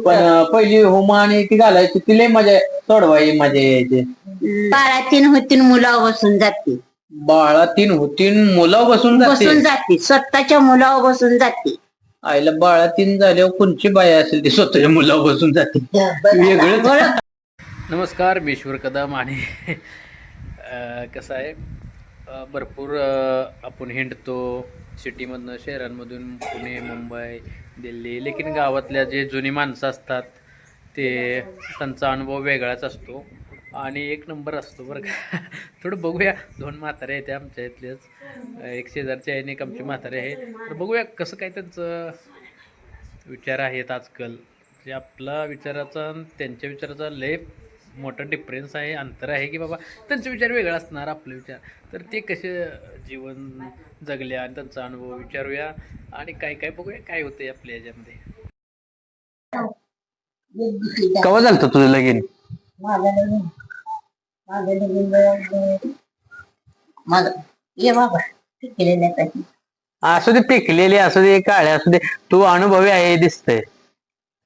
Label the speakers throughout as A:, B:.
A: पण पहिली होमा आणि ती घालायची ती लय मजा सोडवाई मजा यायची.
B: बाळा तीन होतीन मुलावर बसून जाते.
A: बाळा तीन होतीन मुलं बसून
B: बसून
A: जाते.
B: जाते स्वतःच्या मुलावर बसून जाते.
A: आईला बाळा तीन झाल्यावर कोणची बाई असेल ती स्वतःच्या मुलावर बसून जाते? वेगळंच.
C: नमस्कार मी कदम आणि अ, कसं आहे? अ, भरपूर अ, आपण हिंडतो. सिटीमधनं शहरांमधून पुणे मुंबई दिल्ली. लेकिन गावातल्या जे जुनी माणसं असतात ते त्यांचा अनुभव वेगळाच असतो. आणि एक नंबर असतो बरं का. थोडं बघूया. दोन म्हातारे आहेत आमच्या इथलेच. एक शेजारचे आहे आणि एक आमची म्हातारे आहे. तर बघूया कसं काय त्यांचं विचार आहेत आजकाल. जे आपला विचाराचा आणि त्यांच्या विचाराचा लय मोठा डिफरन्स आहे अंतर आहे की बाबा त्यांचे विचार वेगळा असणार आपले विचार. तर ते कसे जीवन जगले आणि त्यांचा अनुभव विचारूया आणि काय काय बघूया काय होते आपल्या याच्यामध्ये.
A: कवा झालं तुझं लगीन. असू दे पिकलेली असू दे काळे असू दे. तू अनुभवी आहे दिसतंय.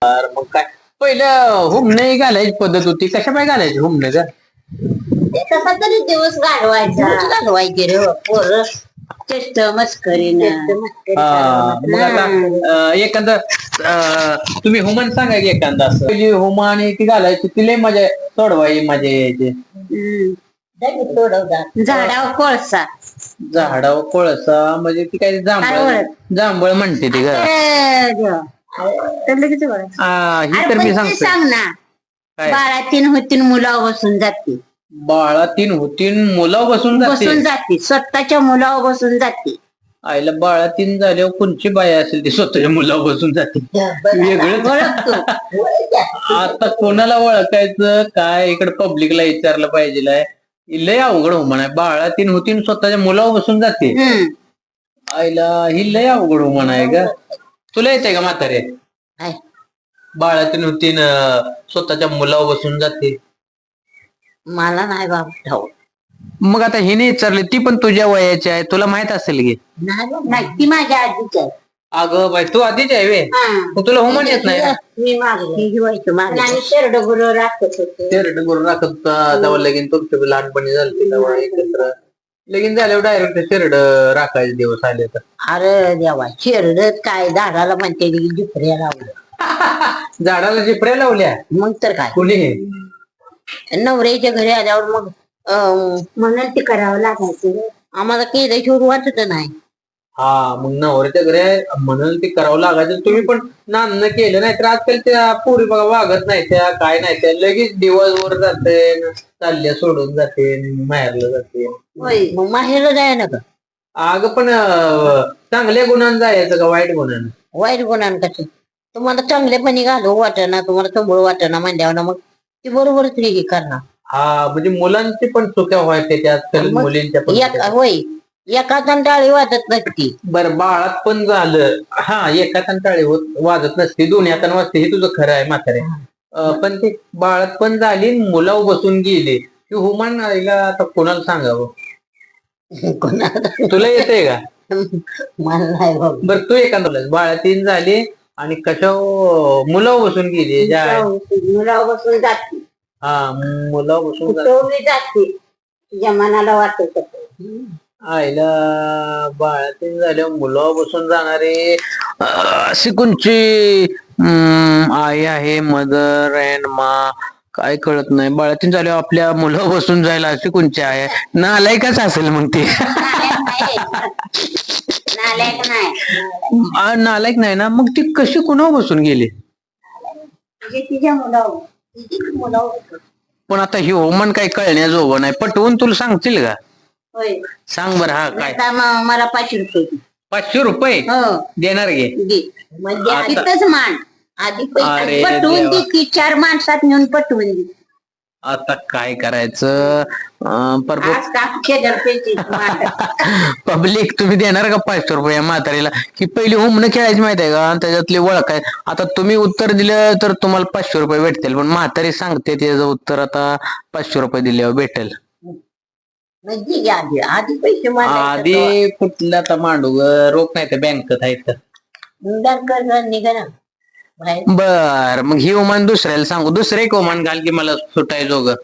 A: तर मग काय? पहिलं हुमणे घालायची पद्धत होती. कशा पाय घालायची हुमणे का
B: ते कसा तरी दिवस घालवायचा. घालवायचे रे पोर. चेष्ट मस्करीनं.
A: मग आता अं, एखादं अं, तुम्ही हुमन सांगा की एखादा असं. पहिली हुमा आणि ती घालायची ती लय मजा सोडवाई मजा यायची.
B: झाडावर कोळसा.
A: झाडावर कोळसा म्हणजे ती काय
B: काय
A: जांभळ? जांभळ म्हणते ती ग.
B: अरे देवा.
A: हा, ही
B: अरे
A: तर मी सांगतो
B: सांग ना.
A: काय?
B: बाळा तीन होतीन मुलावर बसून जाते.
A: बाळा तीन होतीन मुलं बसून
B: बसून
A: जाते.
B: जाते स्वतःच्या मुलावर बसून जाते.
A: आईला बाळा तीन झाल्यावर कोणची बाई असेल ती स्वतःच्या मुलावर बसून जाते? वेगळंच.
B: ओळखतो.
A: आता कोणाला ओळखायचं? काय? इकडे पब्लिकला विचारलं पाहिजे लाय. ही लय अवघड होमान आहे बाळा तीन होतीन स्वतःच्या मुलावर बसून जाते?
B: हम्म.
A: आईला ही लय अवघड होमान आहे का तुला येते का म्हातारे?
B: आहे.
A: बाळा तीन होतीन अं, स्वतःच्या मुलावर बसून जाते.
B: मला नाही बाबा ठाऊक.
A: मग आता हिने विचारली ती पण तुझ्या वयाची आहे तुला माहीत असेल की?
B: नाही बाबा, नाही ती माझ्या आजीच आहे.
A: अगं बाई तू आधीच आहे वे
B: हा.
A: मग तुला होमान येत नाही
B: मी मागली ही व्हायचं मागली आणि शेरड गुरु राखत होते.
A: शेरड करून राखत होता, तेव्हा लगीन तुमच्या बी लहानपणी झाले तेव्हा एकत्र. लगीन झाल्यावर डायरेक्ट शेरड राखायचे दिवस आले तर
B: अरे देवा शेरड काय झाडाला म्हणते की झुपऱ्या लावलं
A: झाडाला जिपऱ्या लावल्या?
B: मग तर काय?
A: कुणी?
B: नवऱ्याच्या घरी आल्यावर मग म्हणून ते करावं लागायचं आम्हाला केल्याशिवाय वाटत नाही.
A: हा मग नवऱ्याच्या घरी म्हणून ते करावं लागायचं. तुम्ही पण नान्न केलं नाही तर आजकाल त्या पोरी बघा वागत नाही त्या काय नाही त्या. लगेच दिवसभर जाते चालल्या सोडून जाते माहेरला जाते.
B: मग माहेर जाय ना का?
A: अगं पण अं, चांगल्या गुणांना जायचं का वाईट गुणांना?
B: वाईट गुणान कसं तुम्हाला चांगलेपणी घालू वाटना तुम्हाला चंबळ वाटना म्हणल्यावर मग ती बरोबरच हे करणार.
A: हा म्हणजे मुलांची पण चुक्या व्हायच्या त्या आजकाल
B: मग
A: मुलींच्या पण चुक्या.
B: होय. एका टाळी वाटत नसती.
A: बरं बाळात पण झालं. हा एका हाताने टाळी होत वाजत नसते. दोन्ही हाताने वाजते हे तुझं खरं आहे म्हातारे. अं, पण ते बाळात पण झाली मुलाव बसून गेली. ती हुमान आईला आता कोणाला सांगावं?
B: कोणाला?
A: तुला येतंय का?
B: मला नाही बाबा
A: बरं तू एखादा बाळातीन झाली आणि कशा मुलाव बसून गेली ज्या
B: मुलावर बसून जाते.
A: हा मुलाव बसून जाते.
B: तुझ्या मनाला वाटत
A: आईला बाळातीन झाल्या मुलं बसून जाणारे अशी कोणची आई आहे? मदर अँड मा काय कळत नाही. बाळातीन झाल्यावर आपल्या मुलं बसून जायला अशी कोणची आहे? नालायकच असेल मग ती.
B: नालायक नाही.
A: आ, नालायक नाही ना? मग ती कशी कुणावर बसून गेली?
B: म्हणजे तिच्या मुलावर. तिची मुलावर.
A: पण आता ही होमन काही कळण्याजोगं नाही. पटवून तुला सांगतील का?
B: होय.
A: सांग बरं हा काय?
B: आता मला पाचशे रुपये दे.
A: पाचशे रुपये?
B: हो.
A: देणार घे
B: दे. म्हणजे
A: आता-
B: आधीच मान. आधी पैसे पटवून
A: देवा.
B: दे की चार माणसात नेऊन पटवून दे.
A: आता काय करायचं? अं,
B: आज
A: पब्लिक तुम्ही देणार का पाचशे रुपये या म्हातारीला? ही पहिली होमनं खेळायची माहिती आहे का? आणि त्याच्यातली ओळख आहे. आता तुम्ही उत्तर दिलं तर तुम्हाला पाचशे रुपये भेटतील. पण म्हातारी सांगते त्याचं उत्तर आता पाचशे रुपये दिल्यावर भेटेल.
B: म्हणजे आधी. आधी पैसे
A: आधी कुठलं आता मांडू ग रोख नाही तर बँकेत
B: बँक निघा ना. बाहेर.
A: बर मग ही ओमान दुसऱ्याला सांगू. दुसरं एक ओमान घाल की मला सुटायचो ग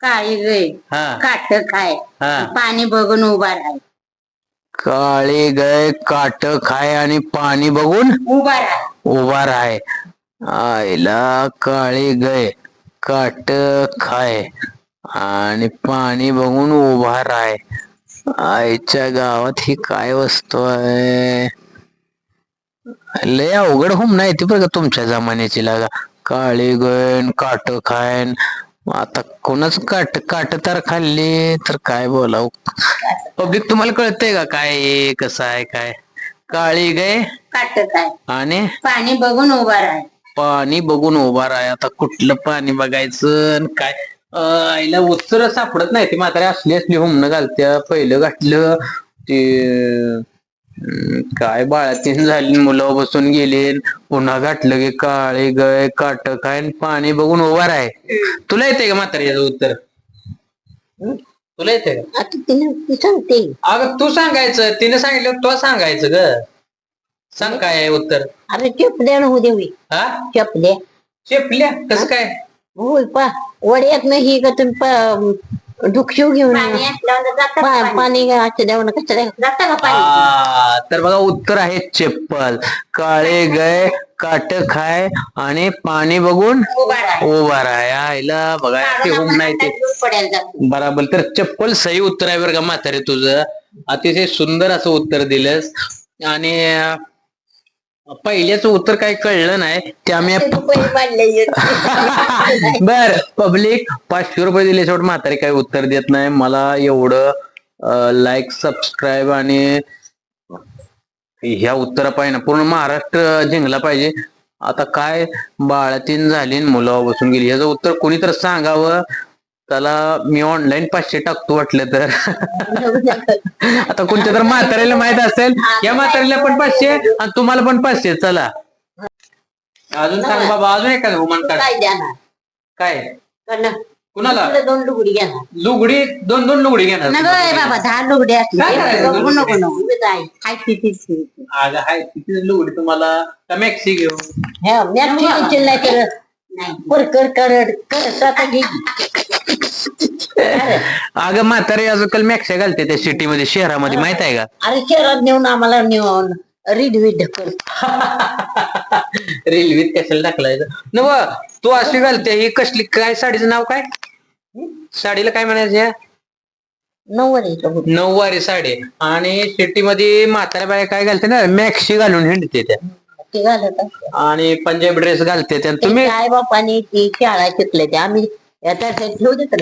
B: काळी गय
A: हा.
B: काट खाय
A: हा.
B: पाणी बघून उभा राहाय
A: काळे गय काट खाय आणि पाणी बघून
B: उभा राहाय
A: उभा राहाय आईला काळे गय काट खाय. आणि पाणी बघून उभा राहाय आईच्या गावात ही काय वस्तू आहे? लय अवघड होम नाही ती बरं का तुमच्या जमान्याची लागा. काळी गण काट खायन. आता कोणाच काट काट तर खाल्ली तर काय बोलाव? पब्लिक तुम्हाला कळतंय का काय कसं आहे काय? काळी गाय
B: काट खाय.
A: आणि?
B: पाणी बघून उभा राहाय
A: पाणी बघून उभा राहा आता कुठलं पाणी बघायचं आणि काय? आईला उत्तर सापडत नाही. ती म्हातारी असली असली हुमणं घालत्या. पहिलं घातलं. ते काय बाळातीन झाली मुलं बसून गेले. पुन्हा घातलं की काळे गय काट काय पाणी बघून उभा राहाय. तुला येते का म्हातारी याचं उत्तर? तुला येते का?
B: आता तिने ती सांगते.
A: अगं तू सांगायचं. तिने सांगितलं तुला सांगायचं ग. सांग काय आहे उत्तर.
B: अरे चपल्या होऊ दे होई
A: हा?
B: चपल्या.
A: शेपल्या कसं काय?
B: होय पा वड्यात नाही का तुम्ही पा- डुकशिव घेऊन पा- पाणी? असं द्यावं कसं जाता का
A: आ, तर बघा उत्तर आहे चप्पल. काळे गय काट खाय आणि पाणी बघून
B: उभा राहाय
A: आईला बघा ते होम नाही ते.
B: पडायला जातो.
A: बराबर. तर चप्पल सही उत्तर आहे बरं का म्हातारे तुझं. अतिशय सुंदर असं उत्तर दिलंस. आणि अं, पहिल्याचं उत्तर काही कळलं नाही ते आम्ही बर पब्लिक पाचशे रुपये दिले शेवट म्हातारी काही उत्तर देत नाही. मला एवढं लाईक सबस्क्राईब आणि ह्या उत्तरा पाहिजे पूर्ण महाराष्ट्र जिंकला पाहिजे. आता काय बाळातीन झाली मुलं बसून गेली. याचं उत्तर कोणी तर सांगावं? त्याला मी ऑनलाईन पाचशे टाकतो वाटलं तर. आता कोणत्या तर म्हाताऱ्याला माहीत असेल या म्हाताऱ्याला पण पाचशे आणि तुम्हाला पण पाचशे चला. अजून सांग बाबा अजून एखादं हुमान काढ.
B: काय.
A: कुणाला?
B: तुला दोन लुगडी घ्या ना.
A: लुगडी दोन दोन लुगडी घेणार
B: ए बाबा दहा लुगडी असली
A: काय करायचं?
B: नको नको नको. उगाच आहे. हाय कितीच की.
A: अगं हाय किती लुगडी तुम्हाला. का मॅक्सी घेऊ?
B: हा, म्याच ठेवायची नाही करत आता घे. अरे.
A: अगं म्हातारे आजकाल मॅक्सी घालते त्या सिटी मध्ये शहरामध्ये माहीत आहे का?
B: अरे शहरात नेऊन आम्हाला नेऊन रीड ढकल
A: रेल्वेत कशाला टाकलायचं नव तू अशी घालते ही कसली काय साडीचं नाव काय? साडीला काय म्हणायचं या?
B: बघ.
A: नऊवारी साडी. आणि सिटी मध्ये म्हाताऱ्या बाया काय घालते ना मॅक्सी घालून हिंडते त्या.
B: ते घालत असते.
A: आणि पंजाबी ड्रेस घालते त्या तुम्ही?
B: आई बापाने ती शाळा शिकले ते? आम्ही याचा ठेवू देत.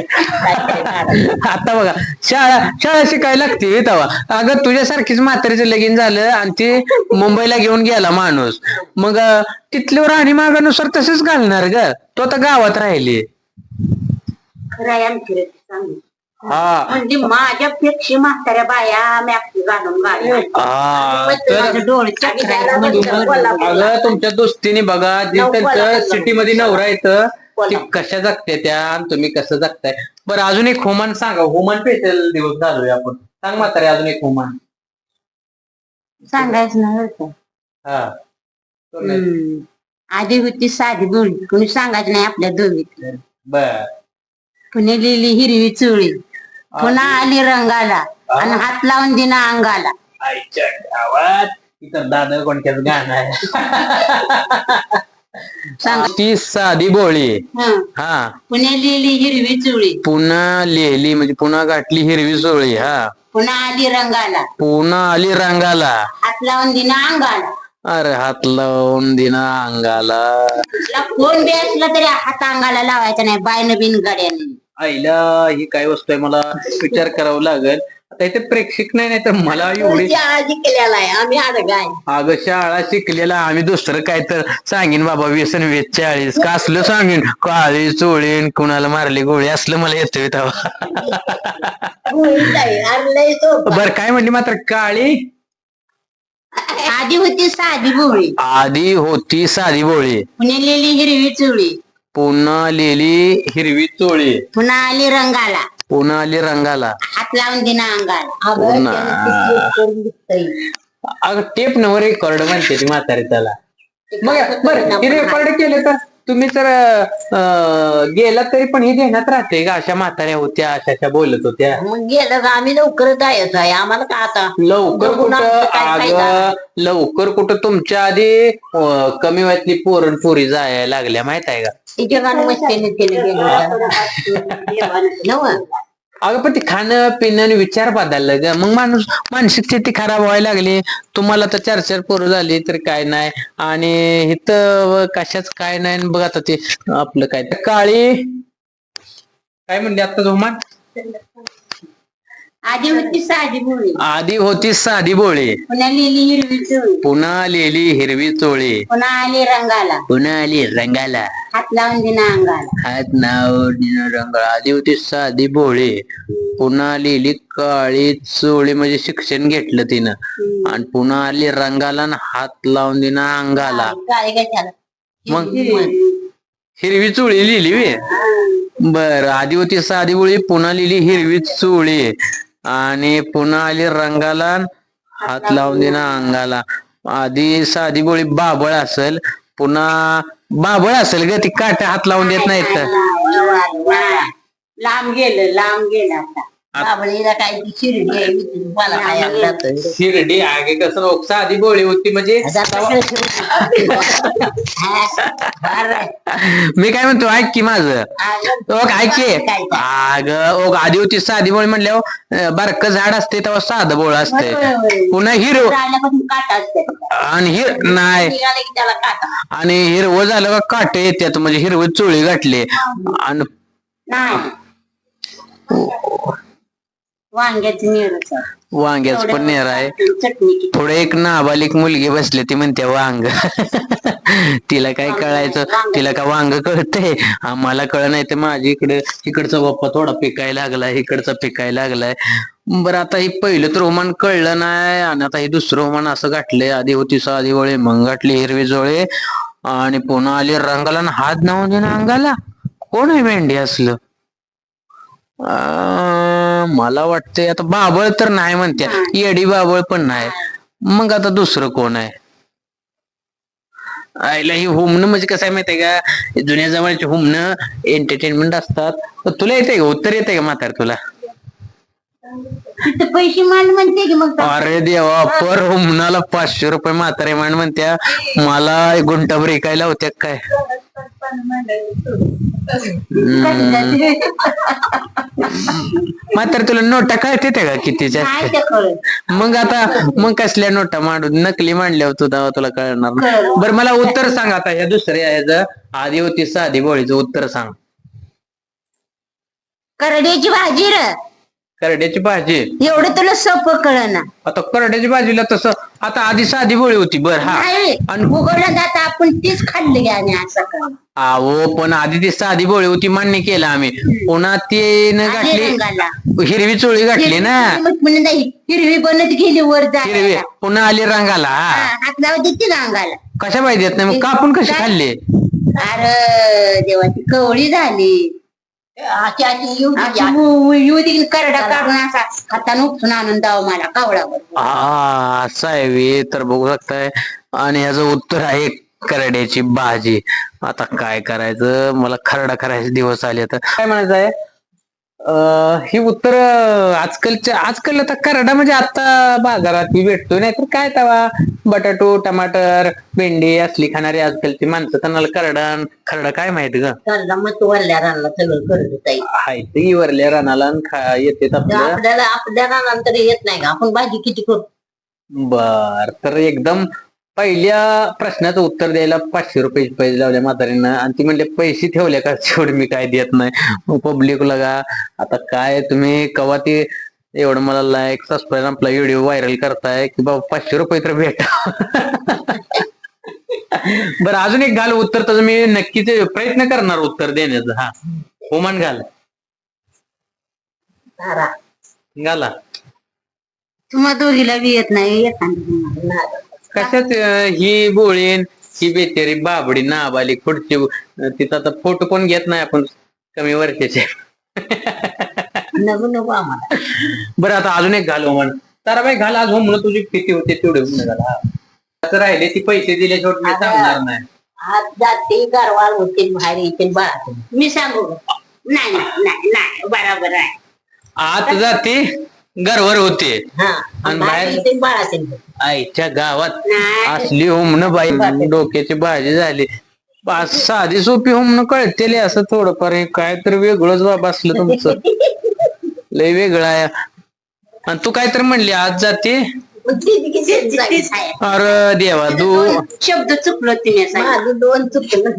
A: आता बघा शाळा शाळा शिकायला लागते तेव्हा. अगं तुझ्यासारखीच म्हातारीचं लगीन झालं आणि ते मुंबईला घेऊन गेला माणूस. मग अं, तिथल्या राहणीमागानुसार तसेच घालणार ग. तो आता गावात राहिली.
B: खरं आहे आमची चांगली.
A: हा.
B: म्हणजे म्हाताऱ्या बाया मॅक्सी घालून
A: हा तर अगं तुमच्या दोस्तीने बघा जे त्यांचं सिटी मध्ये नवरा येतं ते कशा जगते त्या आणि तुम्ही कसं जगताय? बरं अजून एक होमान सांगा. होमान पेटेल दिवस घालूया आपण. सांग म्हातारे अजून एक होमान.
B: सांगायचं बरं का.
A: हा.
B: हम्म. आधी होती साधी बोली कुणी सांगायचं नाही आपल्या दोघीत
A: बर.
B: कुणी लिहिली हिरवी चुळी. पुन्हा आली रंगाला आणि हात लावून दिना अंगाला.
A: आईच्या गावात. दादा कोणत्याच गाणं आहे? ती साधी बोळी.
B: हं.
A: हा.
B: कुणी लिहिली हिरवी चुळी.
A: पुन्हा लिहिली म्हणजे पुन्हा गाठली हिरवी चोळी हा.
B: पुन्हा आली रंगाला.
A: पुन्हा आली रंगाला.
B: हात लावून दिना अंगाला.
A: अरे हात लावून दिना अंगाला.
B: कोण बी असला तरी हात अंगाला लावायचा नाही बायनं बिन गाड्याने.
A: आईला ही काय वस्तू आहे मला विचार करावा लागेल. आता इथे प्रेक्षक नाही नाही तर मला एवढी
B: आहे. आम्ही गाय
A: अगं शाळा शिकलेला आम्ही दुसरं काय तर सांगीन बाबा व्यसन वीस चाळीस. का असलं सांगीन? काळी चोळीन कुणाला मारली गोळी? असलं मला येतोय तेव्हा. बर काय म्हणली मात्र? काळी?
B: आधी होती साधी बोळी
A: आधी होती साधी बोळी
B: हिरवी चुळी.
A: पुन्हा लिहिली हिरवी चोळी
B: पुन्हा आली रंगाला.
A: पुन्हा आली रंगाला.
B: हात लावून दिना अंगाला.
A: पुन्हा. अगं टेप नवर एक करड म्हणते ती म्हातारी त्याला. मग बरं हे रेकॉर्ड केलं तर? तुम्ही जर अं, गेला तरी पण हे ध्यानात राहते का? अशा म्हाताऱ्या होत्या अशा अशा बोलत होत्या.
B: मग गेलं का? आम्ही लवकर जायचं आहे. आम्हाला का आता?
A: लवकर कुठं?
B: आमचं काय फायदा?
A: अगं लवकर कुठं? तुमच्या आधी अं, कमी वयातली पोरण पोरी जायला लागल्या माहीत आहे का?
B: तिच्या गाणं मस्तीने केलं गेलं.
A: अगं पण ते खाणं पिणं आणि विचार बदललं ग. मग माणूस मानसिक स्थिती खराब व्हायला लागली. तुम्हाला तर चार चार पोरं झाली तर काय नाही. आणि इथं कशाच काय नाही. आणि बघ आता ते आपलं काय ते काळी काय म्हणले आता जोमान
B: आधी होती साधी मुली
A: आधी होती साधी बोळे
B: पुन्हा लिहिली हिरवी चोळी.
A: पुन्हा आलेली हिरवी चोळी.
B: पुन्हा आली रंगाला.
A: पुन्हा आली रंगाला.
B: हात लावून दिना अंगाला.
A: हात नाव रंग आधी होती साधी भोळी. पुन्हा लिहिली काळी चोळी. म्हणजे शिक्षण घेतलं तिनं. आणि पुन्हा आली रंगाला आणि हात लावून दिना अंगाला. मग हिरवी चोळी. लिहिली वे बर आधी होती साधी बोळी पुन्हा लिहिली हिरवी चोळी. आणि पुन्हा आली रंगाला हात लावून दिना अंगाला. आधी साधी बोळी बाबळ असेल पुन्हा बाबळ असेल ग ती काट हात लावून देत नाहीत. तर
B: लांब गेलं लांब गेलं आता. बाबळीला काय ती शिर्डी आहे.
A: शिर्डी आगे कसं बघ, साधी बोळी होती म्हणजे
B: आता कसं शिर्डी? हा, बरं.
A: मी काय म्हणतो ऐक की माझं
B: अगं,
A: ओक ऐक की
B: काय काय?
A: अग ओक आधी होती साधी बोळी म्हणल्यावर बारक झाड असते तेव्हा साधं बोळ असते
B: होय, होय, होय.
A: पुन्हा हिरव
B: राहिल्यापासून काटा असते
A: आणि हिर नाही
B: निघालं की त्याला काटा
A: आणि हिरवं झालं का काटे येतात म्हणजे हिरवं चोळी गाठली आणि
B: नाही वांग्याची
A: वांग्याच पण नेर आहे.
B: चटणी किती?
A: पुढे एक नाबालिक मुलगी बसली ती म्हणते वांग. तिला काय कळायचं? तिला का वांग कळतंय? आम्हाला कळ नाही तर माझी इकडे इकडचा बाप्पा थोडा पिकायला लागलाय इकडचा पिकायला लागलाय. बरं आता हे पहिलं तर रोमान कळलं नाही आणि आता हे दुसरं रोमान असं गाठलंय. आधी होती साधी वळे मग गाठली हिरवी जोळे. आणि पुन्हा आली रंगाला आणि हात नावून अंगाला. कोण आहे भेंडी असलं? अं, मला वाटतंय आता बाबळ तर नाही म्हणते येडी बाबळ पण नाही. मग आता दुसरं कोण आहे? आईला ही हुमणं म्हणजे कसं आहे माहितीये का? जुन्या जवळचे हुमणं एंटरटेनमेंट असतात. तर तुला येते का? उत्तर येते का म्हातार तुला?
B: तिथं पैसे मांड म्हणते की मग.
A: अरे देवा पर हुमणाला पाचशे रुपये म्हातारे मान म्हणत्या. मला गुंटाभर ऐकायला होत्या काय? म्हातारे तुला नोटा कळते का कितीच्या
B: नाही ते कळत.
A: मग आता मग कसल्या नोटा मांडून नकली मांडल्यावर तू तेव्हा तुला कळणार. बरं मला उत्तर सांग आता या दुसऱ्या ह्याचं आधी होती साधी बोळीचं उत्तर सांग.
B: करड्याची भाजी र.
A: करड्याची भाजी.
B: एवढं तुला सोपं कळना.
A: आता करड्याची भाजीला तसं आता आधी साधी बोळी होती बर हा.
B: नाही
A: आणि-
B: उघडलं जात आपण तीच खाल्ली आणि असं कळ
A: अहो पण आधी ती साधी बोळी होती मान्य केलं आम्ही. पुन्हा ती न
B: रंगाला.
A: हिरवी चोळी गाठली ना.
B: नाही हिरवी बनत गेली वर
A: हिरवी
B: जायला
A: पुन्हा आली रंगाला हा.
B: हात लावत अंगाला
A: कशा पाहिजे नाही मग कापून कशी खाल्ली?
B: अरे देवाची कवळी झाली. अशी अशी येऊ दे, येऊ- येऊ दे करडा काढून असा हाताने उपसून आणून दाव मला कावळावर.
A: हा असं आहे वे तर बघू शकताय. आणि ह्याचं उत्तर आहे करड्याची भाजी. आता काय करायचं? मला खरडा करायचे दिवस आले तर काय म्हणायचं आहे? ही उत्तर आजकालच्या आजकाल आता करडा म्हणजे आता बाजारात मी भेटतोय. नाही तर काय तवा? बटाटो टमाटर भेंडी असली खाणारी आजकालची माणसं त्यांना करडा खरडा काय माहीत ग?
B: करडा मग तू वरल्या रानला सगळं करत ताई
A: हाय ते वरल्या रानाला येते आपलं.
B: आपल्याला आपल्या रानानंतर येत नाही का आपण भाजी किती करू?
A: बर तर एकदम पहिल्या प्रश्नाचं उत्तर द्यायला पाचशे रुपये पैसे लावले म्हातारीनं. आणि ती म्हणले पैसे ठेवले का? शेवट मी काय देत नाही. मग पब्लिक लगा आता काय तुम्ही कवा ते एवढं मला लाईक सबस्क्राईब आपला व्हिडिओ व्हायरल करताय की बाबा पाचशे रुपये तर भेटा. बरं अजून एक घाल उत्तर तर मी नक्कीच प्रयत्न करणार उत्तर देण्याचं. हा. ओमान घाल. घाला.
B: तुम्हा दोघीला बी येत नाही येत
A: अं, ही बोळीन ही बेचारी बाबडी नाबाली अं, तिचा आता फोटो कोण घेत नाही आपण कमी वर्षाचे.
B: नको नको आम्हाला.
A: बरं आता अजून एक घाल म्हण ताराबाई घाल आज हो म्हणून तुझी किती होते तेवढे म्हणून घाल. असं राहिले ती पैसे दिले शेवट मी सांगणार नाही.
B: आज जाते गरवाल होते बाहेर येते बाळा मी सांगू नाही नाही नाही बरोबर आहे.
A: आत जाते? घरवर होते.
B: हा.
A: आणि
B: बाहेर
A: बाहेर- आईच्या गावात
B: नाही.
A: असली होमन बाई डोक्याची भाजी झाली. बा- साधी सोपी होमन कळतेले असं थोडंफार हे काय तर वेगळंच बाबा असलं तुमचं. लय वेगळं आहे. आणि तू काय तर म्हणली आज जाते? अरे देवा तू
B: शब्द चुकलो तिने माझं दोन चुकलं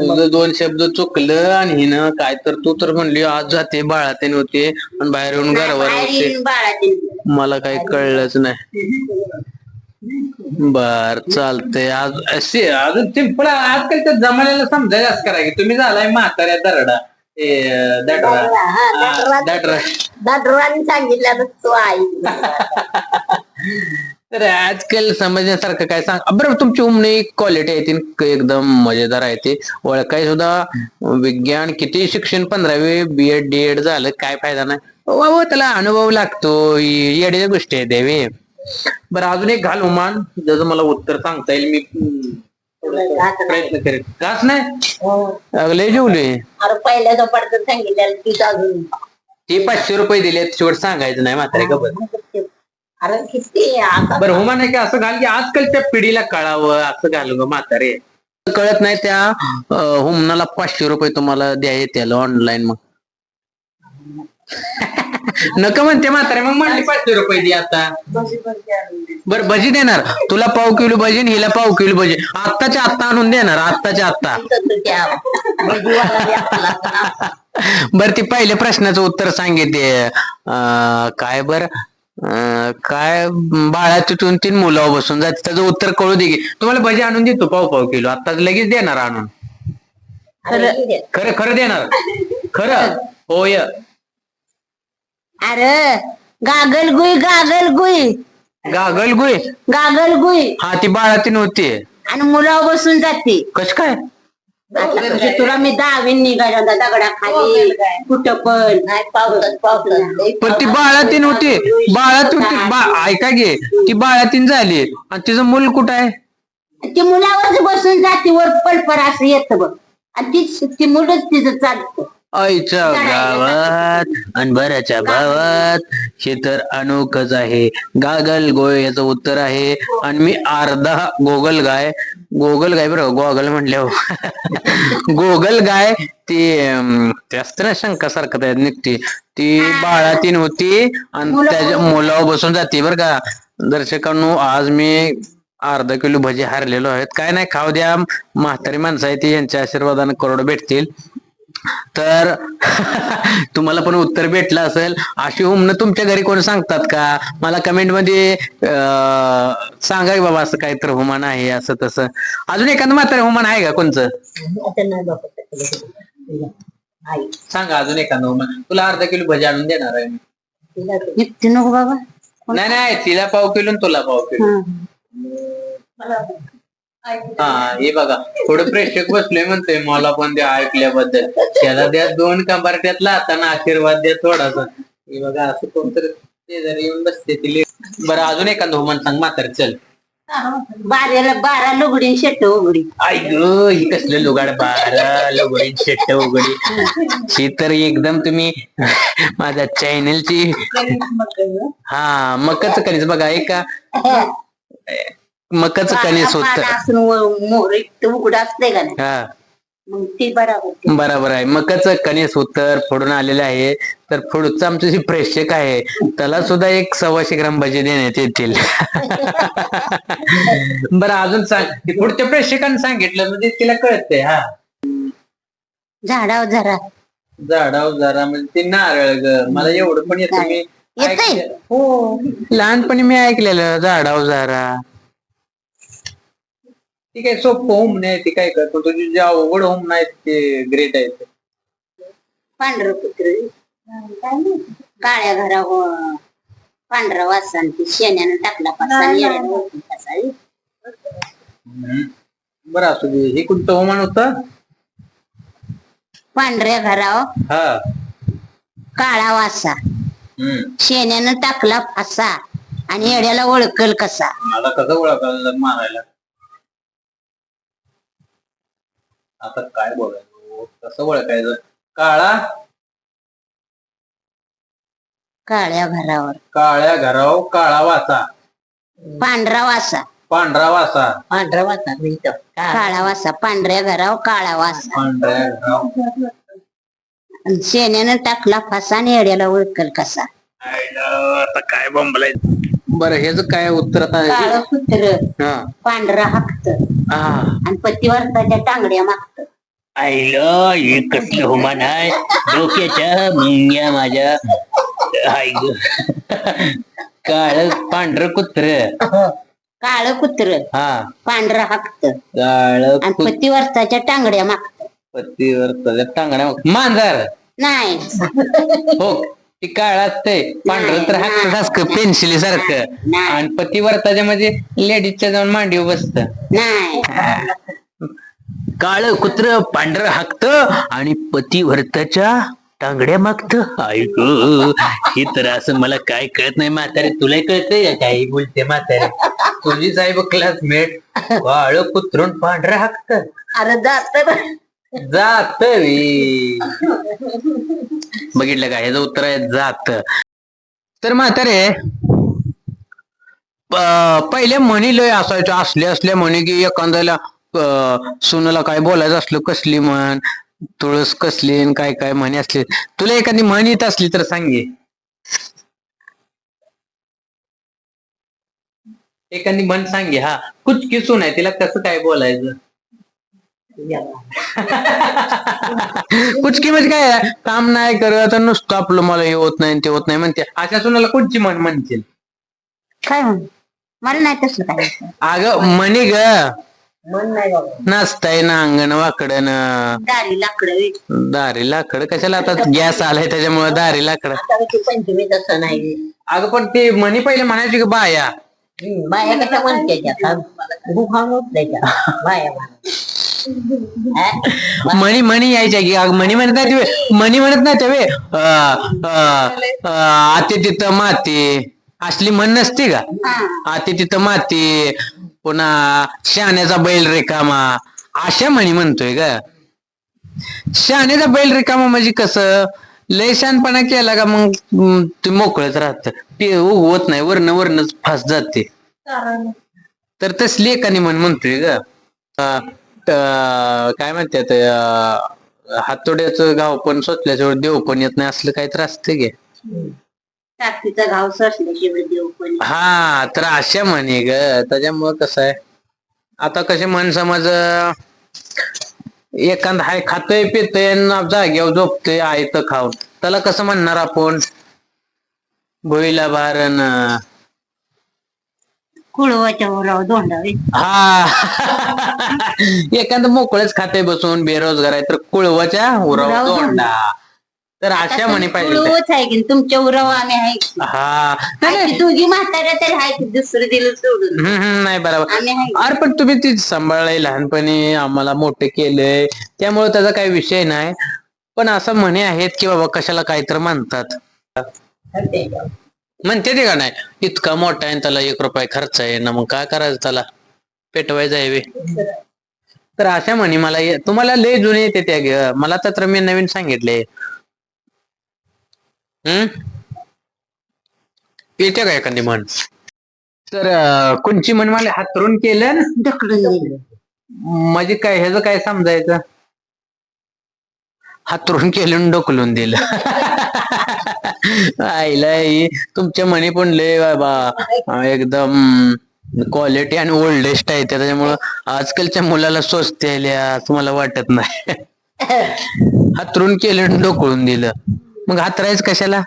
A: तुझं दोन शब्द चुकलं आणि हिनं काय तर तू तर म्हणली आज जाते बाळातेन होते आणि बाहेर येऊन घरावर होते
B: बाळा
A: मला काही कळलंच नाही. बर चालतंय. आज असे अजून सिंपल आजकालच्या जमान्याला समजायला असं करा की तुम्ही झालाय म्हाताऱ्या दरडा. ए दडरा. हा, दडरा.
B: दादराने सांगितलं तो आई.
A: तर आजकाल समजण्यासारखं काय सांग बरं तुमची उमणी क्वालिटी आहे ती एकदम मजेदार आहे ती. ओळखाय सुद्धा विज्ञान किती शिक्षण पंधरावी बी एड डी एड झालं काय फायदा नाही. वा वा, त्याला अनुभव लागतो. येड्याच्या गोष्टी आहे देवी. बरं अजून एक घाल उमान. जसं मला उत्तर सांगता येईल मी प्रयत्न करेन. घास नाही? अगले जेवले
B: पहिल्या झोपाडत सांगितलं
A: ते पाचशे रुपये दिले शेवट सांगायचं नाही म्हातारे का बरं
B: अरे किती आता?
A: बरं हुमान आहे की असं घाल की आजकालच्या पिढीला कळावं असं घालू ग म्हातारे. कळत नाही त्या अं, हुमनाला पाचशे रुपये तुम्हाला द्या येतील ऑनलाईन मग. नका म्हणते म्हातारे मग म्हणली पाचशे रुपये दे आता. बरं भजी देणार. तुला पाव किलो भजी आणि हिला पाव किलो भजी. आत्ताच्या आत्ता आणून देणार आत्ताच्या आत्ता. बर ती पहिल्या प्रश्नाचं उत्तर सांगितले काय बर? काय बाळा तिथून तीन मुलं बसून जाते त्याचं उत्तर कळू दे की. तुम्हाला भजी आणून देतो पाव पाव किलो. आता लगेच देणार आणून. खरं. खरं देणार. खरं. होय
B: अरे गागल गुई गागल गुई
A: गागल गुय
B: गागल गुई
A: हा ती बाळा ती नव्हती
B: आणि मुलावर बसून जाते.
A: कश काय?
B: म्हणजे तुला मी दहावीन निघाला दगडा खाली कुठं पण. पावसात पावसात.
A: पण ती बाळातीन होती. बाळातीन होती. बा- ऐका घे ती बाळातीन झाली. आणि तिचं मूल कुठं आहे?
B: ती मुलावरच बसून जाते वर पडपड असं येतं बघ. आणि ती ती मुलंच तिचं चालतं.
A: आईच्या गावात आणि बऱ्याच्या भावात. हे तर अनोखच आहे. गागल गोय याचं उत्तर आहे. आणि मी अर्धा गोगल गाय. गोगल गाय बरं गोगल म्हटल्यावर गोगल गाय ती असतं ना शंका सारखं निघते. ती बाळातीन होती आणि त्याच्या मुलावर बसून जाते बरं का. दर्शकांनो आज मी अर्धा किलो भजी हारलेलो आहेत काय नाही खाऊ द्या. म्हातारी माणसं आहे ती यांच्या आशीर्वादाने करोड भेटतील. तर तुम्हाला पण उत्तर भेटलं असेल. अशी हुमणं तुमच्या घरी कोण सांगतात का? मला कमेंटमध्ये अं, सांगा बाबा असं काहीतरी हुमान आहे असं तसं. अजून एखादं मात्र हुमान आहे का कोणचं? सांगा अजून एखादं हुमान. तुला अर्धा किलो भजी आणून देणार आहे मी.
B: नको बाबा.
A: नाही नाही तिला पाव किलो तुला पाव किलो. हा हे बघा. थोडं प्रेक्षक बसलोय म्हणतोय मला पण द्या ऐकल्याबद्दल. त्याला द्या दोन कंबारट्यात लाताना आशीर्वाद द्या थोडासा. हे बघा असं कोणतरी शेजारी येऊन बसते तिले बरं अजून एखादं होमान सांग म्हातार चल.
B: बाराला बारा लुगडी शेट उघडी.
A: आई ग ही कसलं लुगाड बारा लुगडी शेट्ट उघडी. ही तर एकदम तुम्ही माझ्या चॅनलची हा मकच कणीस बघा एका मकच कणीस होत.
B: असून मोहर उघड असते का नाही?
A: हा.
B: मग ती बरोबर
A: बरोबर आहे. मकच कणीस उत्तर फोडून आलेले आहे. तर पुढचं आमचं जे प्रेक्षक आहे त्याला सुद्धा एक सव्वाशे ग्राम भजी देण्यात येतील. बरं अजून सांग. पुढच्या प्रेक्षकांनी सांगितलं म्हणजे तिला कळतंय हा.
B: झाडावर जरा.
A: झाडाव जरा म्हणजे ते नारळ ग. मला एवढं पण येतं मी
B: येतंय?
A: ऐकलं.
B: हो.
A: लहानपणी मी ऐकलेलं झाडाव जरा. ती काय सोपं होम नाही ती काय कर पण तुझी जे अवघड होम नाही ते ग्रेट आहे ते.
B: पांढरं कुत्र काळ्या घरा पांढरा वासान ती शेण्यानं टाकला पासा.
A: हम्म. बरं असू दे हे कोणतं होमान होतं?
B: पांढऱ्या घरावर
A: हा.
B: काळा वासा.
A: हम्म.
B: शेण्यानं टाकला फासा आणि येड्याला ओळखल कसा.
A: मला कसं ओळखायला मारायला? आता काय बोलायचं? कसं ओळखायचं? काळा?
B: काळ्या घरावर.
A: काळ्या घराव काळा वासा.
B: पांढरा वासा.
A: पांढरा वासा.
B: पांढरा वासा. काळा वासा. पांढऱ्या घरावर काळा वासा.
A: पांढऱ्या घराव
B: आणि शेण्यानं टाकला फासा आणि येड्याला ओळखल कसा.
A: आता काय बोंबलायचं? बरं हेच काय उत्तर आता?
B: काळं कुत्र.
A: हा.
B: पांढरा हाकत.
A: हा.
B: आणि पतिवर्ताच्या टांगड्या मागत.
D: आईला हे कसलं हुमान आहे डोक्याच्या मुंग्या माझ्या. आई ग काळ पांढर कुत्र.
B: काळं कुत्र.
A: हा.
B: पांढरा हाकत.
A: काळ
B: आणि पतिवर्ताच्या टांगड्या मागत.
A: पत्तीवर त्याच्या टांगड्या मांजर.
B: नाही.
A: हो ती काळ असते. पांढरं तर हात सारखं पेन्सिली सारखं आणि पतीवर्ताच्या म्हणजे लेडीजच्या जाऊन मांडीवर बसत.
B: नाही.
D: काळ कुत्र पांढर हाकत आणि पतिव्रताच्या टांगड्या मागत. ऐक हे तर असं मला काय कळत नाही म्हातारे. तुला कळतंय काही बोलते म्हातारे?
A: तुझी साहेब क्लासमेट काळ कुत्रून पांढरं हाकत.
B: अरे जात
A: जात बघितलं का? ह्याचं उत्तर आहे जात. तर म्हातारे पहिले म्हणी लय असायच्या. असल्या असल्या म्हणी की एखाद्याला सुनाला काय बोलायचं असलं कसली म्हण तुळस कसली काय काय म्हणी असली. तुला एखादी म्हण येत असली तर सांगे. एखादी म्हण सांगे हा. कुचकी सून आहे तिला कसं काय बोलायचं? कुचकी म्हणजे काय? काम नाही करत नुसतं आपलं मला हे होत नाही ते होत नाही म्हणते. अशा सुनाला कोणची म्हण म्हणतील
B: काय म्हण? मला नाही तसलं काय
A: अगं म्हणे ग.
B: मन नाही बाबा.
A: नाचताय ना अंगण वाकडन
B: दारी लाकडं
A: दारी लाकड? कशाला आता गॅस आलाय त्याच्यामुळे दारी लाकड?
B: आता पंचमी तसं नाही
A: अगं पण ते म्हणी पहिले म्हणायची की बाया.
B: बाया कशा म्हणते बाया
A: म्हणी. म्हणी यायच्या की अगं म्हणी म्हणत नाही ते म्हणी म्हणत नाही ते आते तिथं माती. असली म्हण नसते का? आते तिथं माती. पुन्हा शहाण्याचा बैल रिकामा. अशा म्हणी म्हणतोय ग. शहाण्याचा बैल रिकामा म्हणजे कसं? लय शहाणपणा केला का मग ते मोकळच राहत. ते उगवत नाही वर्ण वरणच फास जाते. तर तसली एकाने म्हण म्हणतोय ग. काय म्हणतात हातोड्याचं गाव पण सोचल्याच्यावर देव पण येत नाही असलं काही त्रास ते गे
B: टाकीचा घाव ससल्याशिवाय देव पण
A: हा तर अशा म्हणे ग. त्याच्यामुळं कसं आहे? आता कसे म्हण समज एखादा हाय खातोय पितोय जाग्यावर झोपतोय आहे तर खाऊन त्याला कसं म्हणणार आपण? भोईला भारण
B: कुळवाच्या ओराव दोंडावे
A: हा. एखादं मोकळच खाते बसून बेरोजगार आहे तर कुळवाच्या उराव
B: उराव
A: तोंडा तर अशा म्हणे पाहिजे
B: कुळवच आहे की तुमच्या उराव आम्ही आहे की.
A: हा. नाही, नाही.
B: तुझी म्हाताऱ्या तरी आहे की दुसरं दिलं सोडून.
A: हम्म, हम्म, नाही बरोबर.
B: आम्ही आहे.
A: अरे पण तुम्ही ती सांभाळलंय लहानपणी आम्हाला मोठे केलंय. त्यामुळे त्याचा काही विषय नाही. पण असं म्हणे आहेत की बाबा कशाला काय तर म्हणतात म्हणते ते का नाही? इतका मोठा आहे आणि त्याला एक रुपये खर्च आहे ना मग काय करायचं त्याला? पेटवायचं आहे बे. तर अशा म्हणी मला ये- तुम्हाला लय जुने येते त्या ग. मला तर मी नवीन सांगितले. हम्म? येते का एखादी म्हण? तर कोणची म्हण मला हातरून केलं? ना
B: ढकलून
A: म्हणजे काय ह्याचं काय समजायचं? हातरून केलं ढकलून डोकलून दिलं आईला तुमच्या म्हणी पण लय बाबा एकदम क्वालिटी आणि ओल्डेस्ट आहे त्याच्यामुळं आजकालच्या मुलाला स्वस्त आल्या असं मला वाटत नाही. हातरून केलं ढोकळून दिलं. मग हातरायच कशाला?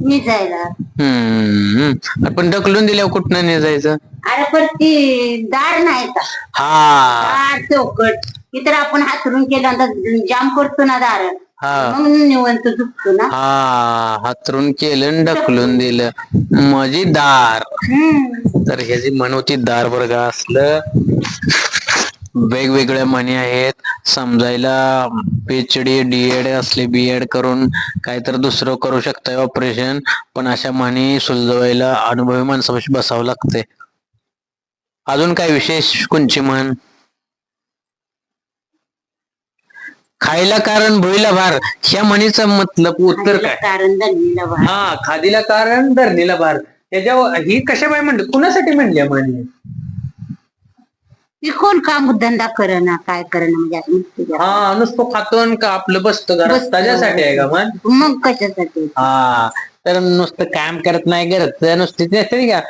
B: निजायला.
A: हम्म. पण ढकलून दिल्यावर कुठनं निजायचं?
B: अरे पण ती दार नाही का?
A: हा.
B: दार चौकट. इतर आपण हातरून केल्यानंतर जाम करतो ना दार.
A: हा.
B: मग निवंत ना.
A: हा. हातरून केलं आणि ढकलून दिलं. म्हणजे दार.
B: हम्म.
A: तर ह्याची म्हण होती दार वर्ग असलं. वेगवेगळ्या म्हणी आहेत. समजायला पीएचडी डीएड असले बीएड करून काहीतरी दुसरं करू शकताय ऑपरेशन पण अशा म्हणी सुलझवायला अनुभवी माणसापाशी बसावं लागते. अजून काय विशेष कोणची म्हण? खायला कारण भुईला भार. ह्या म्हणीचं मतलब उत्तर काय?
B: कारण धरणीला.
A: हा खादीला कारण धरणीला भार. त्याच्यावर ही कशा बाय म्हणली? कुणासाठी म्हणली म्हणी?
B: ती कोण काम धंदा करना काय करना म्हणजे असं नुसतं जरा.
A: हा नुसतं खातून का आपलं बसतं घरात
B: बसतं.
A: त्याच्यासाठी आहे का मन
B: मग कशासाठी?
A: हा तर नुसतं काम करत नाही करत नुसती ती असते का?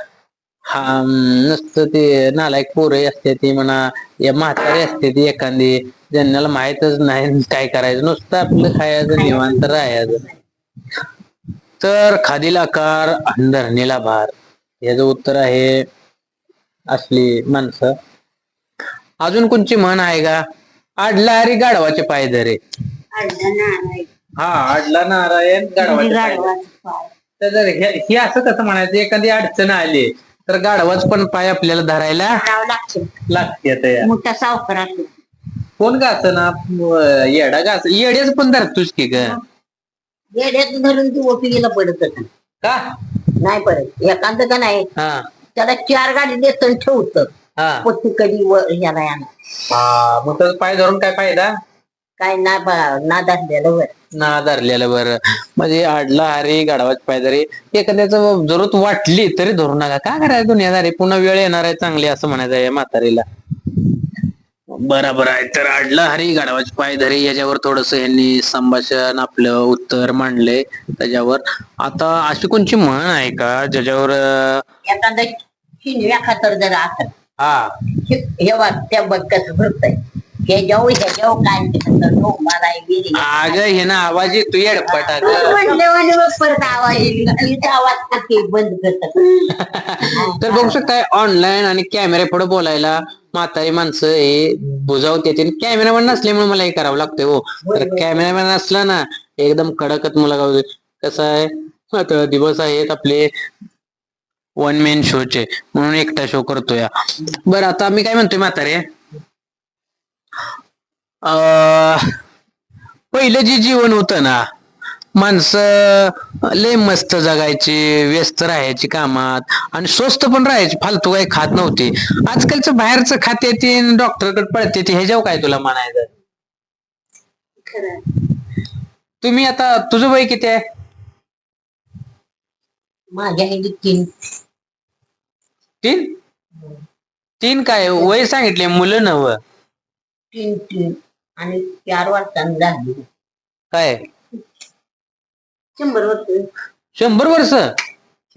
A: हा अं, नुसतं ते नालायक पोरं असते ती म्हणा या म्हातारी असते ती एखादी ज्यांना माहितच नाही काय करायचं नुसतं आपलं खायचं निवांत राहायचं. तर खादीला आकार आणि धरणीला भार याचं उत्तर आहे असली माणसं. अजून कोणची म्हण आहे का? आडला हरी गाढवाचे पाय धरे. हा आडला नारायण गाढवाचे पाय धरे. तर हे हे असं कसं म्हणायचं एखादी अडचण आली तर गाढवाच पण पाय आपल्याला धरायला
B: लागतं.
A: तयार
B: मोठा सावकार असतो
A: कोण गाच ना? येडा गाच येड्याच पण धरतोच की ग.
B: येड्यात धरून ती ओपीला पडत होता.
A: का?
B: नाही पडत. एखादं का नाही?
A: हा.
B: त्याला चार गाडी देत ठेवतं. पोती कधी व ह्याला
A: हा मग तर पाय धरून काय फायदा?
B: काय ना धरलेलं वर.
A: ना धरलेलं बरं म्हणजे आडला हरी गाढवाच पाय धरे एखाद्याचं जरूरत वाटली तरी धरू नका. काय करायचं दुनियादारी? पुन्हा वेळ येणार आहे चांगली असं म्हणायचं आहे म्हातारीला. बरोबर आहे. तर आडला हरी गाढवाचे पाय धरे याच्यावर थोडस यांनी संभाषण आपलं उत्तर मांडले त्याच्यावर. आता अशी कोणची म्हण आहे का ज्याच्यावर अं,
B: एखादं शिनव्या खातर जर असं
A: हा.
B: हे जाऊ जाऊ काय मला गेली.
A: अग हे ना आवाज येतो येडपटा
B: म्हणलं म्हणे मग परत आवाज येईल. इथं आवाज करते बंद करतात.
A: तर बघू शकताय ऑनलाईन आणि कॅमेरा पुढे बोलायला म्हातारी माणसं हे बुजावते कॅमेरामॅन नसल्यामुळे मला हे करावं लागतंय हो. तर कॅमेरामॅन असला ना एकदम कडकच मुलागा कसं आहे? आता दिवस आहेत आपले. वन मेन शोचे म्हणून एकटा शो करतोय बरं आता मी काय म्हणतोय म्हातारे? अं, पहिलं जे जीवन होतं ना माणसं लय मस्त जगायची व्यस्त राहायची कामात आणि स्वस्त पण राहायची फालतू काही खात नव्हती. आजकालचं बाहेरचं खाते ते डॉक्टरकडे पळते ते ह्याच्यावर काय तुला म्हणायचं? तुम्ही आता तुझं वय किती आहे?
B: माझ्या तीन.
A: तीन? तीन काय? वय सांगितले मुलं नव.
B: तीन तीन. आणि चार वर्षांनी झाली.
A: काय?
B: शंभर वर्ष.
A: शंभर वर्ष?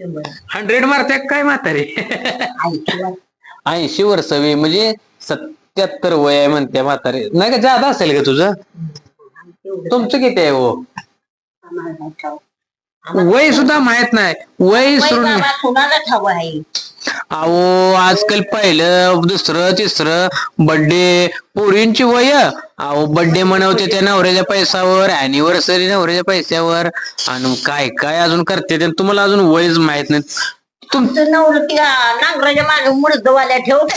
B: शंभर.
A: हंड्रेड मारते काय म्हातारे?
B: ऐंशी वर्ष.
A: ऐंशी वर्ष वे म्हणजे सत्याहत्तर वय आहे म्हणते म्हातारे. नाही का जादा असेल का तुझं? तुमचं किती आहे हो?
B: आम्हाला नाही ठाऊक.
A: वय सुद्धा माहीत नाही. वय
B: कुणाला ठाव आहे?
A: अहो आजकाल पहिलं दुसरं तिसरं बर्थडे पोरींची वय. अहो बर्थडे मनवते त्या नवऱ्याच्या पैशावर अॅनिव्हर्सरी नवऱ्याच्या पैशावर. आणि काय काय अजून करते ते? तुम्हाला अजून वयच माहीत नाही. तुम
B: तुमचं नवरं त्या नांगराच्या मागे मुडदवाल्या ठेवत